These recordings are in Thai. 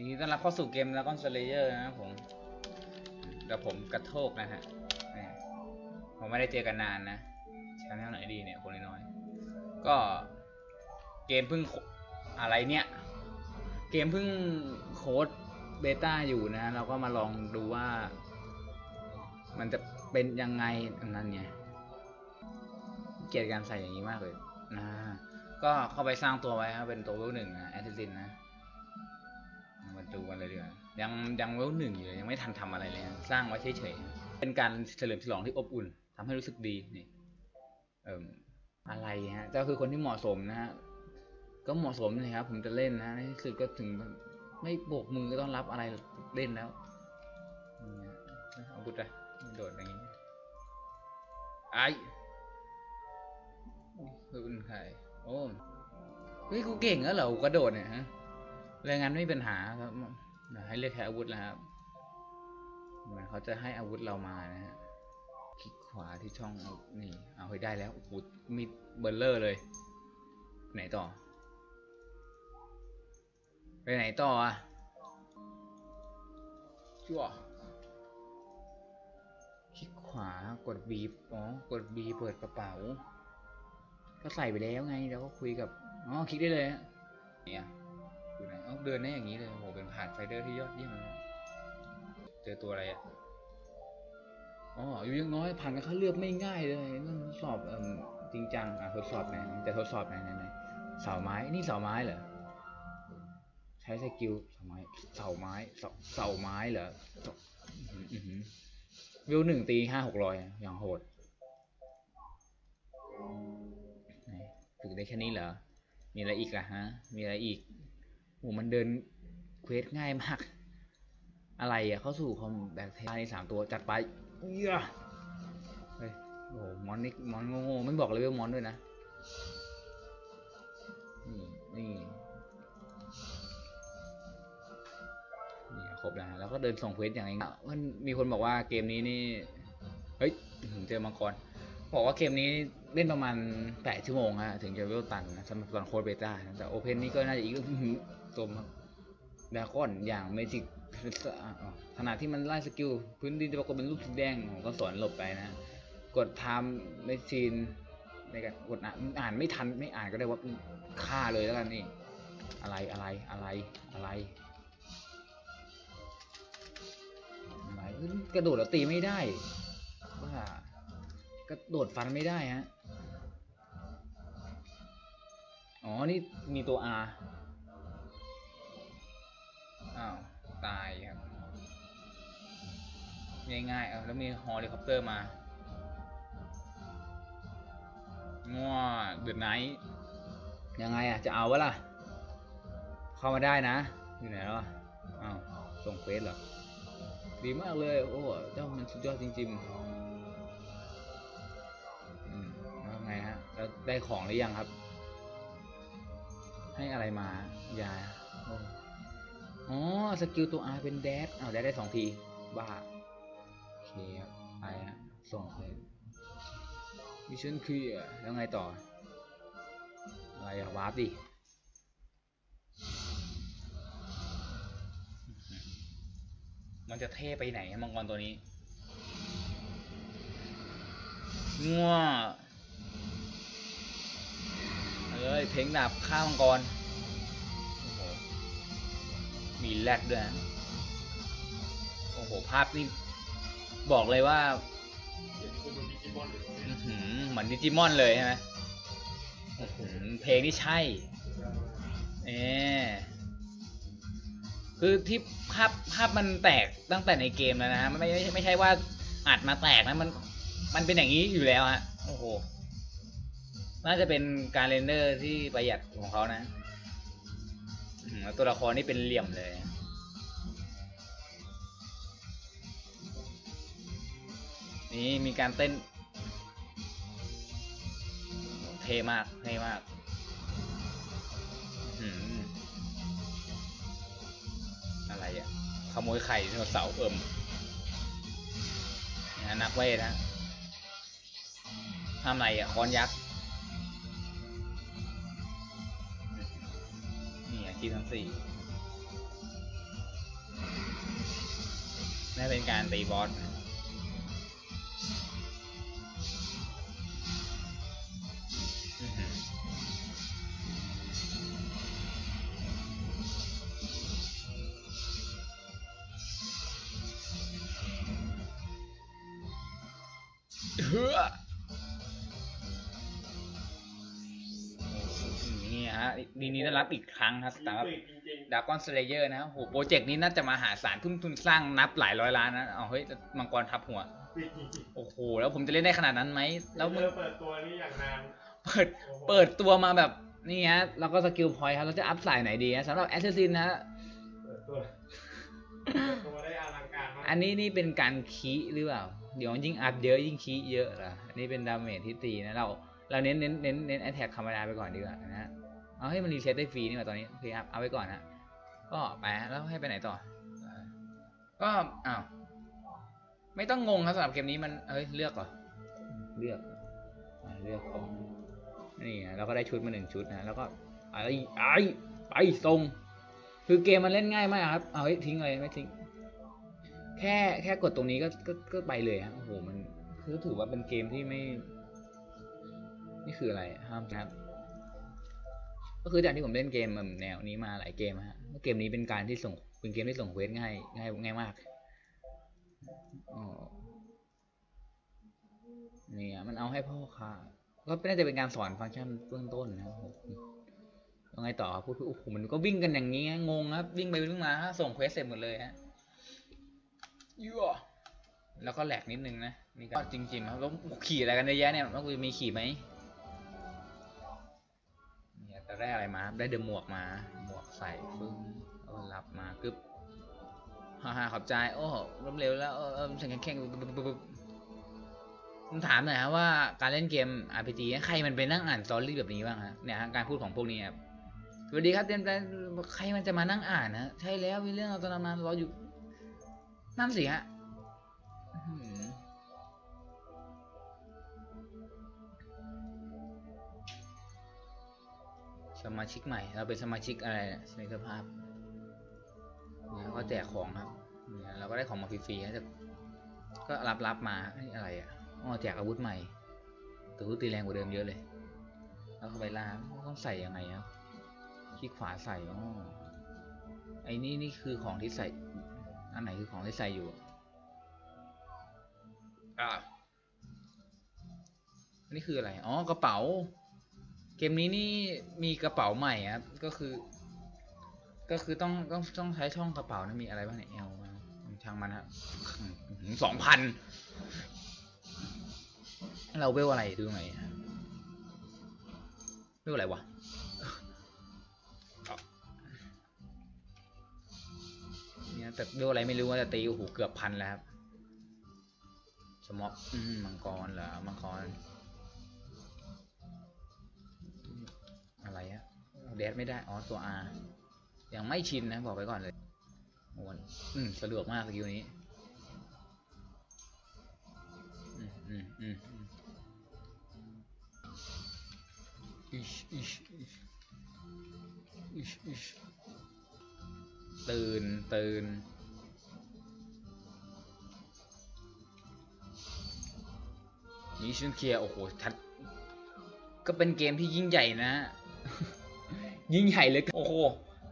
ยินดีต้อนรับเข้าสู่เกมแล้วก็สเลเยอร์นะครับผมเดี๋ยวผมกระโทกนะฮะผมไม่ได้เจอกันนานนะชาแนลไหนดีเนี่ยคนน้อยก็เกมเพิ่งอะไรเนี่ย เกมเพิ่งโค้ดเบต้าอยู่นะ เราก็มาลองดูว่า มันจะเป็นยังไงอันนั้นไงเกลียดการใส่อย่างนี้มากเลยนะก็เข้าไปสร้างตัวไว้ครับเป็นตัวเวลหนึ่งนะแอสซิสซินนะ ตูกันเลยดีกว่ายังยังเวลหนึ่งอยู่เลยยังไม่ทันทำอะไรเลยสร้างไว้เฉยๆเป็นการเฉลิมฉลองที่อบอุ่นทำให้รู้สึกดีนี่เอ่มอะไรฮะเจ้าคือคนที่เหมาะสมนะฮะก็เหมาะสมนะครับ ผมจะเล่นนะในที่สุดก็ถึงไม่โบกมือก็ต้องรับอะไรเล่นแล้วเอาบุตรอะโดดอย่างนี้ไอ้คือเป็นใครโอ้เฮ้ยกูเก่งแล้วเหรอกระโดดเนี่ยฮะ แรงงานไม่มีปัญหาครับให้เลือกแค่อาวุธแล้วครับเหมือนเขาจะให้อาวุธเรามานะฮะคลิกขวาที่ช่องนี่ เอาให้ได้แล้วโอ้โหมีเบลเลอร์เลย ไหนต่อ ไปไหนต่ออะชั่วคลิกขวากดบีบอ๋อกดบีเปิดกระเป๋า ก็ใส่ไปแล้วไงแล้วก็คุยกับอ๋อคลิกได้เลยฮะเนี่ย เอ้าเดินได้อย่างนี้เลยโหเป็นผ่านไฟเดอร์ที่ยอดเยี่ยมเลยเจอตัวอะไรอะอ๋ออยู่ยังน้อยผ่านการคัดเลือกไม่ง่ายเลยทดสอบเอ่มจริงจังอะทดสอบไหนจะทดสอบไหนไหนไหนเสาไม้นี่เสาไม้เหรอใช้สกิลเสาไม้เสาไม้เสาเสาไม้เหรอวิวหนึ่งตีห้าหกร้อยอย่างโหดฝึกได้แค่นี้เหรอมีอะไรอีกอะฮะ มีอะไรอีก โอ้มันเดินเควสง่ายมาก อะไรอะเข้าสู่คอมแบทเทในสามตัวจัดไปเยเฮ้ยโอ้โหมอนนี่มอนโง่ๆไม่บอกเลยว่ามอนด้วยนะ นี่นี่นี่ครบแล้วฮะแล้วก็เดินส่งเควสอย่างนี้มันมีคนบอกว่าเกมนี้นี่ เฮ้ยผมเจอมังกรบอกว่าเกมนี้เล่นประมาณแปดชั่วโมงฮะถึงจะเวลตันนะสำหรับตอนโค้ดเบต้าแต่โอเพนนี่ก็น่าจะอีก อื้อหือตัวมดาก้อนอย่างเมจิกขณะที่มันไล่สกิลพื้นดินจะปรากฏเป็นรูปสีแดงผมก็สอนหลบไปนะ กดไทม์เมชินในการกดอ่านอ่านไม่ทันไม่อ่านก็ได้ว่าฆ่าเลยแล้วกันนี่ อะไรอะไรอะไรอะไรอะไรกระโดดแล้วตีไม่ได้บ้ากระโดดฟันไม่ได้ฮะอ๋อนี่มีตัว R อ้าว ตายครับ ง่ายๆเอาแล้วมีฮอลิคอปเตอร์มาง้อเดือดไนท์ยังไงอะ จะเอาวะล่ะ เข้ามาได้นะ อยู่ไหนแล้วอะอ้าวส่งเฟซเหรอ ดีมากเลย โอ้เจ้ามันสุดยอดจริงๆอืมแล้วไงฮะแล้วได้ของหรือยังครับ ให้อะไรมายาโอ้ อ๋อ สกิลตัว R เป็นแดดอ้าวแดดได้สองที บ้า โอเคครับไปฮะส่งเลยมิชชั่นคลียแล้วไงต่อ อะไรอะวาร์ปดิมันจะเท่ไปไหนมังกรตัวนี้งัวเอ้ย เพลงดาบข้ามังกร มีแรดด้วยนะโอ้โห ภาพนี่บอกเลยว่าเหมือนดิจิมอนเลยใช่ไหมอื้อหือเพลงนี่ใช่เออคือที่ภาพภาพมันแตกตั้งแต่ในเกมแล้วนะฮะไม่ไม่ไม่ใช่ว่าอัดมาแตกนะมัน มันเป็นอย่างนี้อยู่แล้วฮะโอ้โหน่าจะเป็นการเรนเดอร์ที่ประหยัดของเขานะ ตัวละครนี่เป็นเหลี่ยมเลย นี่มีการเต้น เท่มากเท่มากอะไรอะขโมยไข่ไดโนเสาเอิ่มนักเวทนะทำไรอะค้อนยักษ์ คีทั้งสี่น่าเป็นการตีบอส ดีนี้ได้รับอีกครั้งครับสำหรับดากอนสเลเยอร์นะโหโปรเจกต์นี้น่าจะมาหาศาลทุ่มทุนสร้างนับหลายร้อยล้านนะเอาเฮ้ยมังกรทับหัว โอ้โห แล้วผมจะเล่นได้ขนาดนั้นไหมแล้แล้ววเมื่อเปิดตัวนี่อย่างนานเปิดโอ้โหเปิดตัวมาแบบนี่ฮะแล้วก็สกิลพอยต์ครับเราจะอัพสายไหนดีฮะสำหรับแอสซ s ซินนะฮะเปิดตัวเปิดตัวได้อลังการมากอันนี้นี่เป็นการคีหรือเปล่า เดี๋ยวยิ่งอัพเยอะยิ่งคีเยอะเหรออันนี้เป็นดาเมจที่ตีนะเราเราเน้นเน้นเน้นเน้นแอทแทกธรรมดาไปก่อนดีกว่านะฮะ เอาให้มันรีเซ็ตได้ฟรีนี่หว่าตอนนี้โอเคครับเอาไว้ก่อนฮะก็ไปแล้วให้ไปไหนต่อ ก็อ้าวไม่ต้องงงครับสำหรับเกมนี้มันเอ้ยเลือกเหรอเลือกเลือกของนี่ไงเราก็ได้ชุดมาหนึ่งชุดนะแล้วก็ไอ้ไอ้ไปส่งคือเกมมันเล่นง่ายมากครับเอาเฮ้ยทิ้งเลยไม่ทิ้ง แค่แค่กดตรงนี้ก็ก็ก็ไปเลยฮะโอ้โหมันคือถือว่าเป็นเกมที่ไม่ นี่คืออะไรห้ามนะครับ ก็คือจากที่ผมเล่นเกมแบบแนวนี้มาหลายเกมฮะเกมนี้เป็นการที่ส่งเป็นเกมที่ส่งเควสง่ายง่ายง่ายมากอ๋อนี่อะมันเอาให้พ่อค่ะก็น่าจะเป็นการสอนฟังก์ชันเบื้องต้นนะครับผมยังไงต่อครับพูดโอ้โหมันก็วิ่งกันอย่างนี้ฮะงงครับวิ่งไปวิ่งมาฮะส่งเควสเสร็จหมดเลยฮะยั่วแล้วก็แหลกนิดนึงนะนี่ก็จริงๆครับแล้วขี่อะไรกันเยอะแยะเนี่ยมันควรจะมีขี่ไหมเนี่ยแต่ ได้อะไรมา ได้เดอะหมวกมา หมวกใส่ฟึ้งแล้วรับมากึ๊บฮ่าฮ่าขอบใจ โอ้ล้มเหลวแล้วเออเออแข่งแข่งปุ๊บปุ๊บปุ๊บปุ๊บผมถามหน่อยฮะว่าการเล่นเกม RPG ใครมันไปนั่งอ่านสตอรี่แบบนี้บ้างฮะเนี่ยการพูดของพวกนี้ครับสวัสดีครับเต็มใจใครมันจะมานั่งอ่านนะใช่แล้วมีเรื่องเอาตำนานรออยู่นั่นสิฮะ สมาชิกใหม่ เราเป็นสมาชิกอะไรเนี่ยสมิธภาพเนี่ยก็แจกของครับเนี่ยเราก็ได้ของมาฟรีๆนะแต่ก็รับรับมาเอ้ยอะไรอะอ๋อแจกอาวุธใหม่แต่อาวุธตีแรงกว่าเดิมเยอะเลย แล้วเข้าไปล่าต้องใส่ยังไงครับคลิกขวาใส่อ๋อไอ้นี่นี่คือของที่ใส่ อันไหนคือของที่ใส่อยู่อะอะอันนี่คืออะไร อ๋อกระเป๋า เกมนี้นี่มีกระเป๋าใหม่ครับ ก็คือ ก็คือต้องต้องต้องใช้ช่องกระเป๋านะมีอะไรบ้างเนี่ยเอลช่างมันฮะสองพันเราเวลอะไรดูหน่อยเวลอะไรวะเนี่ยแต่เวลอะไรไม่รู้ว่าจะตีโอ้โหเกือบพันแล้วครับสมอกอืมมังกรเหรอมังกร แดดไม่ได้ อ๋อ ตัว R ยังไม่ชินนะ บอกไปก่อนเลยโอ้ยอืม สะดวกมากสกิลนี้อืมอืมอืมอืมอิชอิชอิชอิชอิชตื่น ตื่นมิชชั่นเคลียร์ โอ้โหชัดก็เป็นเกมที่ยิ่งใหญ่นะ ยิ่งใหญ่เลยโอ้โห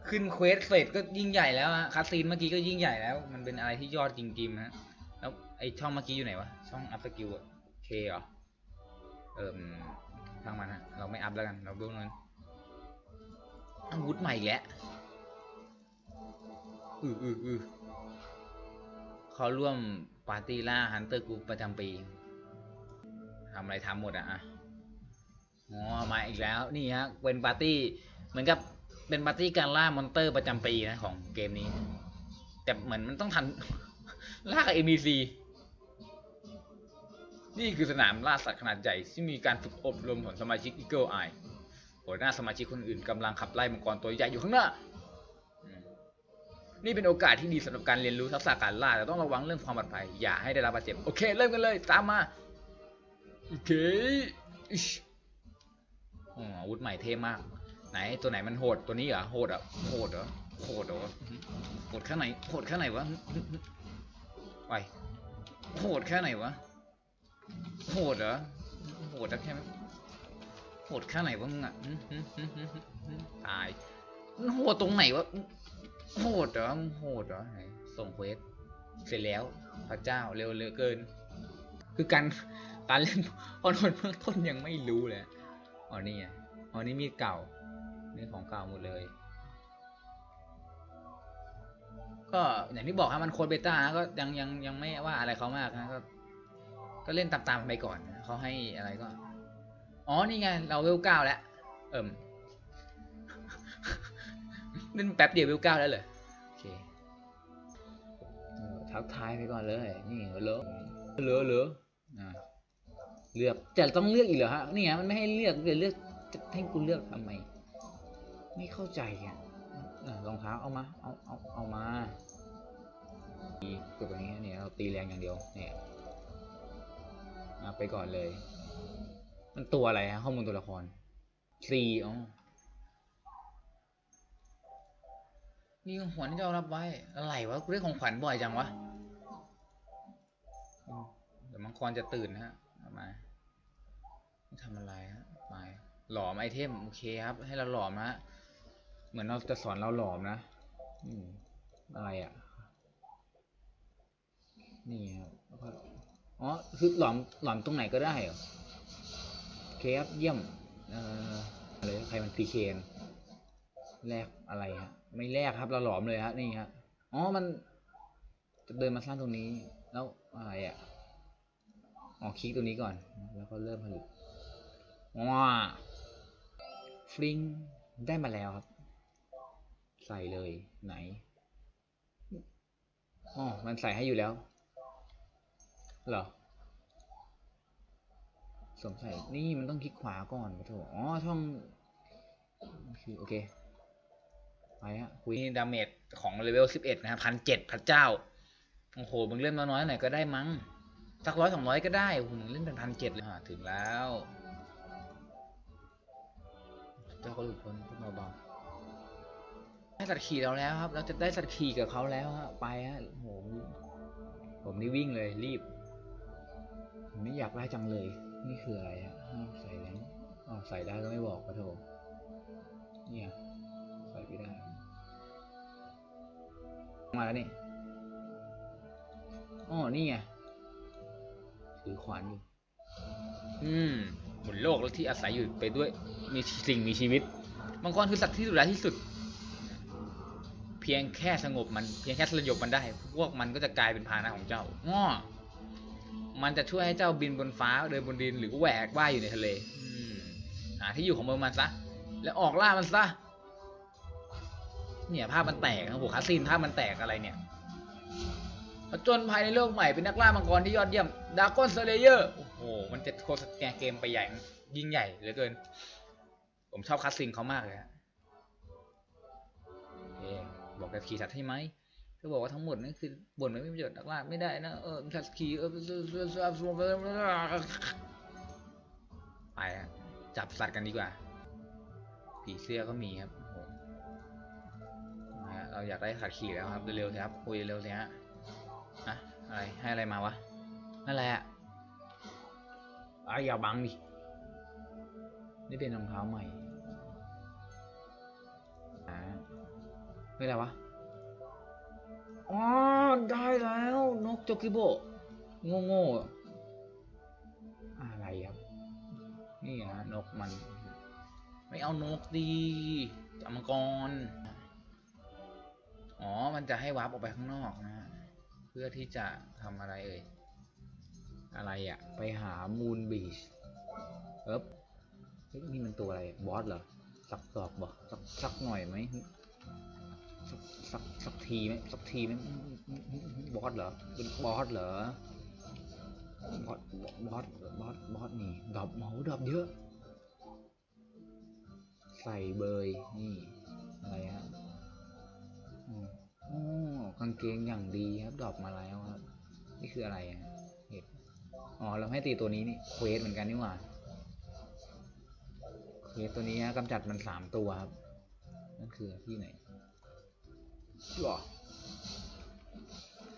ขึ้นเควสเสร็จก็ยิ่งใหญ่แล้วฮะคาซีนเมื่อกี้ก็ยิ่งใหญ่แล้ว มันเป็นอะไรที่ยอดจริงๆนะแล้วไอช่องเมื่อกี้อยู่ไหนวะช่องอัพสกิลเคเหรอเอิ่มทางมันฮะเราไม่อัพแล้วกันเราเบื้องนั้นอาวุธใหม่แล้วอืออืออือเขาร่วมปาร์ตี้ล่าฮันเตอร์กรุ๊ประจำปีทำอะไรทำหมดอะอะอ๋อมาอีกแล้วนี่ฮะเป็นปาร์ตี้ มือนกับเป็นปาร์ตี้การล่ามอนเตอร์ประจำปีนะของเกมนี้ แต่เหมือนมันต้องทัน ล่ากับ NPC นี่คือสนามล่าสัตว์ขนาดใหญ่ ที่มีการฝึกอบรมของสมาชิก Eagle Eye หัวหน้าสมาชิกคนอื่นกำลังขับไล่มังกรตัวใหญ่อยู่ข้างหน้า นี่เป็นโอกาสที่ดีสำหรับการเรียนรู้ทักษะการล่า แต่ต้องระวังเรื่องความปลอดภัย อย่าให้ได้รับบาดเจ็บ โอเค เริ่มกันเลย ตามมา โอเคอิชอ๋ออาวุธใหม่เท่มาก ไหนตัวไหนมันโหดตัวนี้เหรอโหดอะโหดเหรอโหดเหรอโหดแค่ไหนโหดแค่ไหนวะไปโหดแค่ไหนวะโหดเหรอโหดแล้แค่ไหนโหดแค่ไหนวะมึงอะตายโหดตรงไหนวะโหดเหรอโหดเหรอไหนส่งเควสเสร็จแล้วพระเจ้าเร็วเหลือเกิน คือการการเล่นพอนนเบื้องต้นยังไม่รู้เลยอ๋อนี่ไงอ๋อนี่มีดเก่า นี่ของเก่าหมดเลย ก็อย่างที่บอกครับมันโคดเบต้านะก็ยังยังยังไม่ว่าอะไรเขามากนะก็ก็เล่นตามๆไปก่อนเขาให้อะไรก็ อ๋อนี่ไงเราเวลเก้าแล้วเอิ่มเล่นแป๊บเดียวเวลเก้าแล้วเหรอโอเคเทักทายไปก่อนเลย นี่เหลือเหลือเหลืออ่าเลือกแต่ต้องเลือกอีกเหรอฮะนี่ไงมันไม่ให้เลือกเดี๋ยเลือกจะให้กูเลือกทำไม ไม่เข้าใจอะรองเท้าเอามา เอา เอา เอามาตีกดตรงนี้เนี่ยเราตีแรงอย่างเดียว เนี่ยอะไปก่อนเลย มันตัวอะไรฮะข้อมูลตัวละครซีอ๋อนี่ของขวัญที่เรารับไว้ อะไรวะกูได้ของขวัญบ่อยจังวะเดี๋ยวมังกรจะตื่นนะฮะเอามาทำอะไรฮะไปหลอมไอเทม โอเคครับ ให้เราหลอมนะฮะ มือนเราจะสอนเราหลอมนะอืมอะไรอะ นี่ครับอ๋อคือหลอมหลอมตรงไหนก็ได้เหรอเคครับเยี่ยม เอ่ออะไรใครมันพีเคนแลกอะไรฮะ ไม่แลกครับเราหลอมเลยฮะนี่ฮะอ๋อมันจะเดินมาสร้างตรงนี้ แล้วอะไรอะอ๋อคลิกตัวนี้ก่อน แล้วก็เริ่มผลิตว้าฟลิงได้มาแล้วครับ ใส่เลยไหนอ๋อมันใส่ให้อยู่แล้วเหรอสวมใส่นี่มันต้องคลิกขวาก่อนปะโถอ๋อช่องคือโอเคไปฮะคุยดาเมจของเลเวลสิบเอ็ดนะครับพันเจ็ดพระเจ้าโอ้โหมึงเล่นน้อยๆหน่อยก็ได้มั้งสักร้อยสองร้อยก็ได้โอ้โหมึงเล่นเป็นพันเจ็ดเลยถึงแล้วเจ้าก็หลุดพ้นเบาๆ ได้สัตว์ขี่เราแล้วครับ เราจะได้สัตว์ขี่กับเขาแล้วฮะไปฮะโอ้โหผมนี่วิ่งเลยรีบผมไม่อยากได้จังเลย นี่คืออะไรฮะห้ามใส่แล้วอ๋อใส่ได้ก็ไม่บอกปะโถเนี่ยใส่ไม่ได้ มาแล้วนี่อ๋อนี่ไงถือขวานอยู่อืมบนโลกแล้วที่อาศัยอยู่ไปด้วยมีสิ่งมีชีวิตมังกรคือสัตว์ที่ดุร้ายที่สุด พียงแค่สงบมันเพียงแค่สยบมันได้ พวกมันก็จะกลายเป็นพาหนะของเจ้าง้อมันจะช่วยให้เจ้าบินบนฟ้าเดินบนดินหรือแหวกว่ายอยู่ในทะเลอืมหาที่อยู่ของมันซะแล้วออกล่ามันซะเนี่ยภาพมันแตกนะโหคาซีนภาพมันแตกอะไรเนี่ยผจญภัยในโลกใหม่เป็นนักล่ามังกรที่ยอดเยี่ยมดากอนเซเลเยอร์โอ้โหมันจะโคสแกเกมไปใหญ่ยิ่งใหญ่เหลือเกิน ผมชอบคาซีนเขามากเลยฮะเอ๊ บอกจะขี่สัตว์ให้ไหมก็บอกว่าทั้งหมดนั่นคือบ่นไม่มีประโยชน์นักล่าไม่ได้นะเออสัตว์ขี่เออไปอะจับสัตว์กันดีกว่า ผีเสื้อก็มีครับโอ้โหนะฮะเราอยากได้สัตว์ขี่แล้วครับเร็วๆสิครับคุยเร็วๆสิฮะอะอะไรให้อะไรมาวะอะไรอะอ้าวอย่าบังดินี่เป็นรองเท้าใหม่ ไม่อะไรวะ อ๋อ ได้แล้ว นกโจกิโบโง่โง่อะไรครับ นี่ฮะนกมัน ไม่เอานกดีจับมังกร อ๋อ มันจะให้วาร์ปออกไปข้างนอกนะ เพื่อที่จะทำอะไรเอ่ย อะไรอะ่ะ ไปหามูนบีชเอ๊บนี่มันตัวอะไร บอสเหรอสักตอกบอกสักสักหน่อยไหม สักสักสักทีไหมสักทีไหมบอสเหรอเป็นบอสเหรอบอสบอสบอสบอสนี่ดอปเหมาดอปเยอะ ใส่เบยนี่อะไรฮะอ๋อโอ้กางเกงอย่างดีครับดอปมาแล้วครับ นี่คืออะไรอะเห็ดอ๋อเราให้ตีตัวนี้นี่เควสเหมือนกันนี่หว่าเควสตัวนี้ฮะกำจัดมันสามตัวครับนั่นคือที่ไหน ชั่ว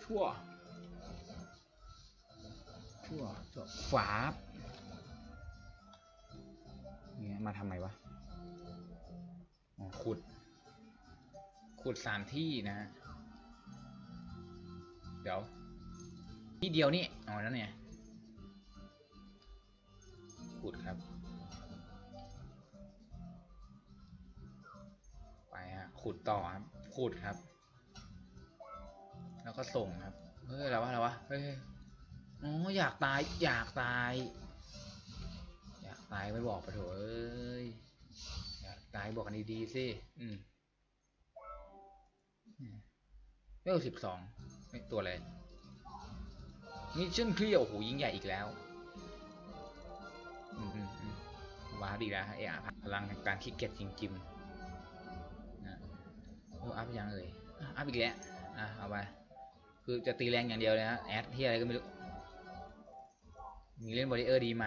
ชั่ว ชั่ว ชั่วฝาบเนี่ยมาทำไมวะขุด ขุดสามที่นะฮะ เดี๋ยว ที่เดียวนี่ อ๋อนั่นเนี่ยขุดครับ ไปฮะ ขุดต่อครับ ขุดครับ แล้วก็ส่งครับ เฮ้ยอะไรวะอะไรวะ เฮ้ยอ๋ออยากตาย อยากตาย อยากตายไม่บอกไปะโถเอ้ย อยากตายบอกกันดีๆสิ อืมเวลสิบสองไม่ตัวอะไรมิชชั่นเคลียร์โอ้โหยิ่งใหญ่อีกแล้ว อืมอืมอืมว้าดีแล้วฮะเอะพลังการคิดเก็ตจริงๆนะโอ้อัพยังเอ่ยอัพอีกแล้วอะเอาไป คือจะตีแรงอย่างเดียวเลยฮะแอดที่อะไรก็ไม่รู้ มีเล่นบริเออร์ดีไหม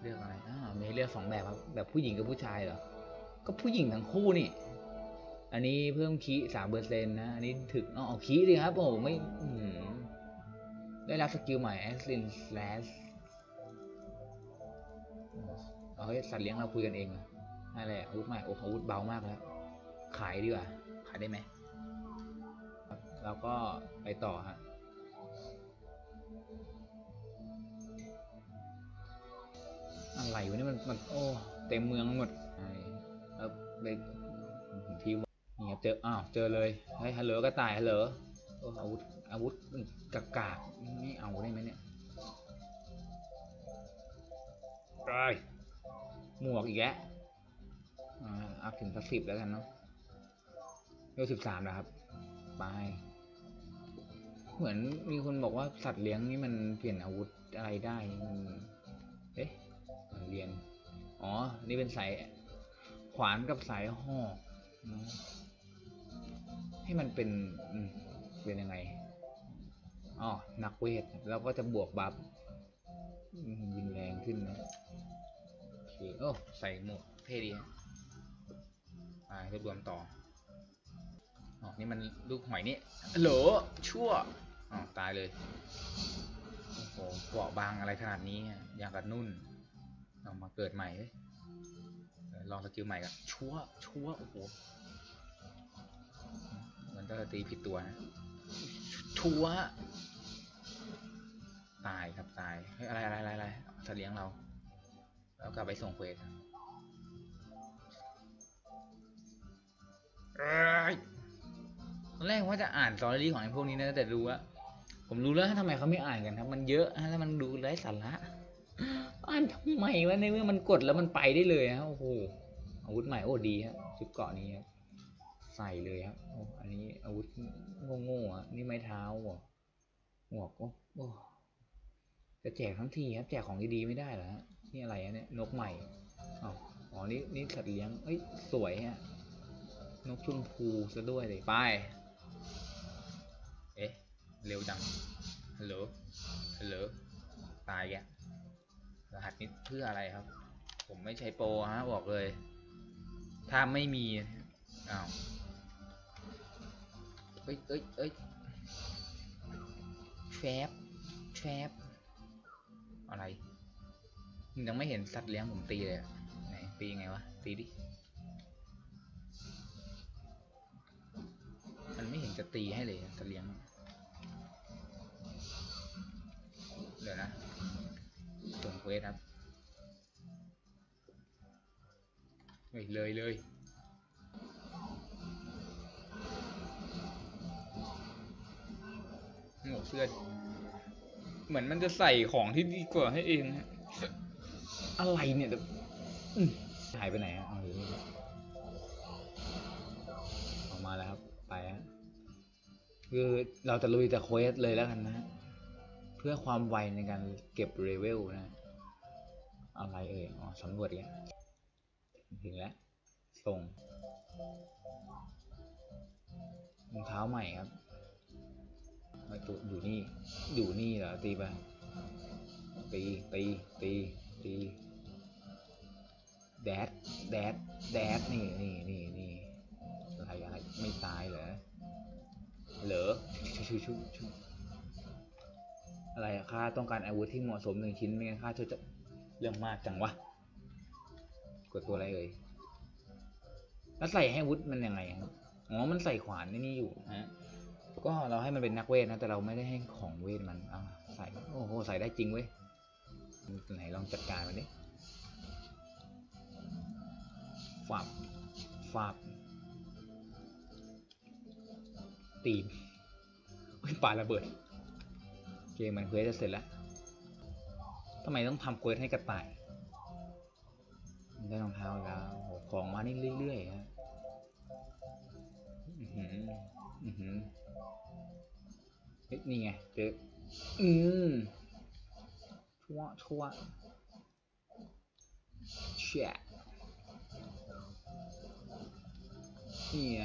เลือกอะไรอ้ามีให้เลือกสองแบบครับ แบบผู้หญิงกับผู้ชายเหรอ ก็ผู้หญิงทั้งคู่นี่ อันนี้เพิ่มคีสามเปอร์เซ็นต์นะ อันนี้ถึกอ๋ออาคีดิครับ โอ้โหไม่ได้รับสกิลใหม่ a s l i n Slash เอาให้สัตว์เลี้ยงเราคุยกันเองอะไรอะอาวุธใหม่ โอ้อาวุธเบามากแล้ว ขายดีกว่า ขายได้ไหม ครับแล้วก็ไปต่อฮะอะไรวะนี่มันมันโอ้เต็มเมืองหมดไอ้แล้วไปทีมนี่ครับเจออ้าวเจอเลยเฮ้ยฮัลโหลกระต่ายฮัลโหลอาวุธอาวุธกากาไม่เอาได้ไหมเนี่ยไปหมวกอีกแล้วอ่าอัพถึงสักสิบแล้วกันเนาะเวลสิบสามแล้วครับ ไป เหมือนมีคนบอกว่าสัตว์เลี้ยงนี่มันเปลี่ยนอาวุธอะไรได้มันเอ๊ะเรียน อ๋อ นี่เป็นสายขวานกับสายหอกให้มันเป็นเป็นยังไง อ๋อ นักเวท แล้วก็จะบวกบัฟยิงแรงขึ้นนะโอเคโอ้ใส่หมวกเท่ดีฮะไปรวบรวมต่อ อ๋อ นี่มันลูกหอยนี่โหลชั่ว อ๋อตายเลย โอ้โหเปราะบางอะไรขนาดนี้อย่างกับนุ่นลองมาเกิดใหม่เว้ยเออลองสกิลใหม่กันชั่วชั่วโอ้โหเหมันก็จะตีผิดตัวนะชั่วตายครับตายเฮ้ยอะไรอะไรอะไรอะไรสัตว์เลี้ยงเรา แล้วกลับไปส่งเควสเอ้ยตอนแรกว่าจะอ่านสตอรี่ของไอ้พวกนี้นะแต่รู้ว่า ผมรู้แล้วทำไมเขาไม่อ่านกันครับ มันเยอะแล้วมันดูไร้สาระอ่านทำไมวะในเมื่อมันกดแล้วมันไปได้เลยฮะโอ้โหอาวุธใหม่โอ้ดีฮะชุดเกาะนี้ครับใส่เลยครับโอ้อันนี้อาวุธโง่ๆอะนี่ไม้เท้าหรอหมวก็โอ้จะแจกทั้งทีครับแจกของดีๆไม่ได้เหรอฮะนี่อะไรอะเนี่ยนกใหม่อ๋ออ๋อนี่นี่สัตว์เลี้ยงเอ้ยสวยฮะนกชมพูซะด้วยเลยไป เร็วจัง ฮัลโหล ฮัลโหล ตายแกรหัสนี้เพื่ออะไรครับ ผมไม่ใช้โปรฮะบอกเลย ถ้าไม่มี อ้าว เอ้ยเอ้ยเอ้ยแฟบแฟบอะไรยังไม่เห็นสัตว์เลี้ยงผมตีเลยไหนตียังไงวะ ตีดิ มันไม่เห็นจะตีให้เลยสัตว์เลี้ยง เดี๋ยวนะส่งเควสครับเฮ้ยเลยเลยหมวกเสื้อเหมือนมันจะใส่ของที่ดีกว่าให้เองฮะอะไรเนี่ยเดี๋ยวอืมหายไปไหนอะเอาอยู่นี่ออกมาแล้วครับ ไปฮะคือเราจะลุยแต่เควสเลยแล้วกันนะฮะ พื่อความไวในการเก็บเลเวลนะ อะไรเอ่ยอ๋อสำรวจเนี่ยถึงแล้ว ส่งรองเท้าใหม่ครับไอ้ตัวอยู่นี่ อยู่นี่เหรอ ตีไป ตี ตี ตี ตี แดด แดด แดด นี่ นี่ นี่ นี่อะไรอะไรไม่ตายเหรอ เหรอ ชูชูชูชู อะไรอะข้าต้องการอาวุธที่เหมาะสมหนึ่งชิ้นไม่งั้นข้าจะเรื่องมากจังวะกดตัวอะไรเอ่ยแล้วใส่ให้อาวุธมันยังไงอะครับอ๋อมันใส่ขวานนนี่อยู่นะฮะก็เราให้มันเป็นนักเวทนะ แต่เราไม่ได้ให้ของเวทมันเอาใส่โอ้โหใส่ได้จริงเว้ยไหนลองจัดการมันดิฟาบฟาบตีมเฮ้ยปาระเบิด เกมมันเควสจะเสร็จแล้วทำไมต้องทำเควสให้กระต่ายได้รองเท้าแล้วโหของมานี่เรื่อยๆฮะอือหืออือหือเฮ้ยนี่ไงเจออืมชั่วชั่วแชะนี่ไง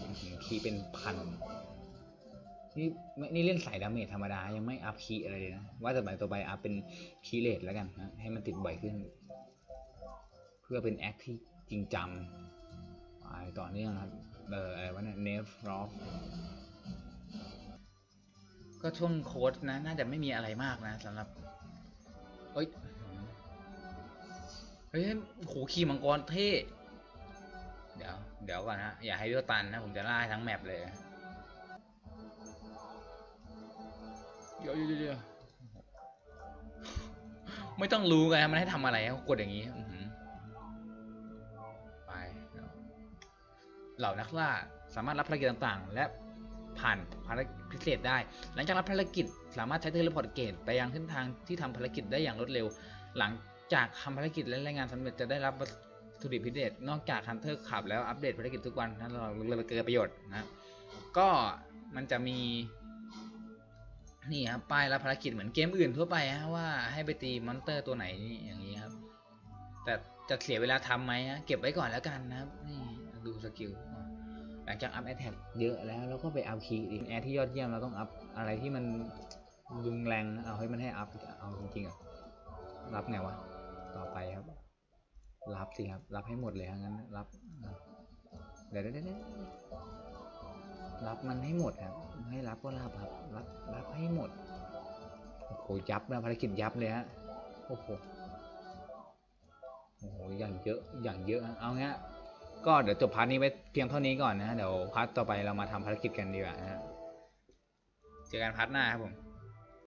อื้อหือคีย์เป็นพัน นี่ไม่นี่เล่นสายดาเมจธรรมดา ยังไม่อัพคีอะไรเลยนะ ว่าแต่ใบต่อไปอัพเป็นคีเลทแล้วกันนะ ให้มันติดบ่อยขึ้น เพื่อเป็นแอคที่จริงจังไปต่อเนื่องครับ เอออะไรวะเนี่ยเนฟรอฟก็ช่วงโค้ดนะ น่าจะไม่มีอะไรมากนะสำหรับ เอ้ย เฮ้ยโหขี่มังกรเท่ เดี๋ยว เดี๋ยวก่อนนะ อย่าให้เวลตันนะ ผมจะล่าทั้งแมปเลย ดี๋ยวเดี๋ยวเดี๋ยวไม่ต้องรู้กันนะมันให้ทำอะไรเขากดอย่างนี้ไปเหล่านักล่าสามารถรับภารกิจต่างๆ และผ่านภารกิจพิเศษได้ หลังจากรับภารกิจ สามารถใช้เทเลพอร์ตเกตไปยังเส้นทางที่ทำภารกิจได้อย่างรวดเร็ว หลังจากทำภารกิจและรายงานสำเร็จจะได้รับวัตถุดิบพิเศษนอกจากฮันเตอร์ขับแล้วอัปเดตภารกิจทุกวันนั้นเราเลยเกิดประโยชน์นะก็มันจะมี นี่ครับป้ายรับภารกิจเหมือนเกมอื่นทั่วไปฮะว่าให้ไปตีมอนเตอร์ตัวไหนนี่อย่างนี้ครับ แต่จะเสียเวลาทำไหมฮะเก็บไว้ก่อนแล้วกันนะครับนี่ดูสกิลหลังจากอัพแอทแทกเยอะแล้วเราก็ไปอัพคีอีกแอร์ที่ยอดเยี่ยมเราต้องอัพอะไรที่มันรุนแรงเอาให้มันให้อัพเอาจริงๆอะรับไงวะต่อไปครับ รับสิครับ รับให้หมดเลยฮะงั้นรับเดี๋ยวเดี๋ยวเดี๋ยว รับมันให้หมดครับ ให้รับก็รับครับ รับรับให้หมด โอ้โห ยับนะภารกิจยับเลยฮะ โอ้โห โอ้โห อย่างเยอะ อย่างเยอะ เอางี้ก็เดี๋ยวจบพาร์ทนี้ไว้เพียงเท่านี้ก่อนนะ เดี๋ยวพาร์ทต่อไปเรามาทำภารกิจกันดีกว่านะฮะ เจอกันพาร์ทหน้าครับผม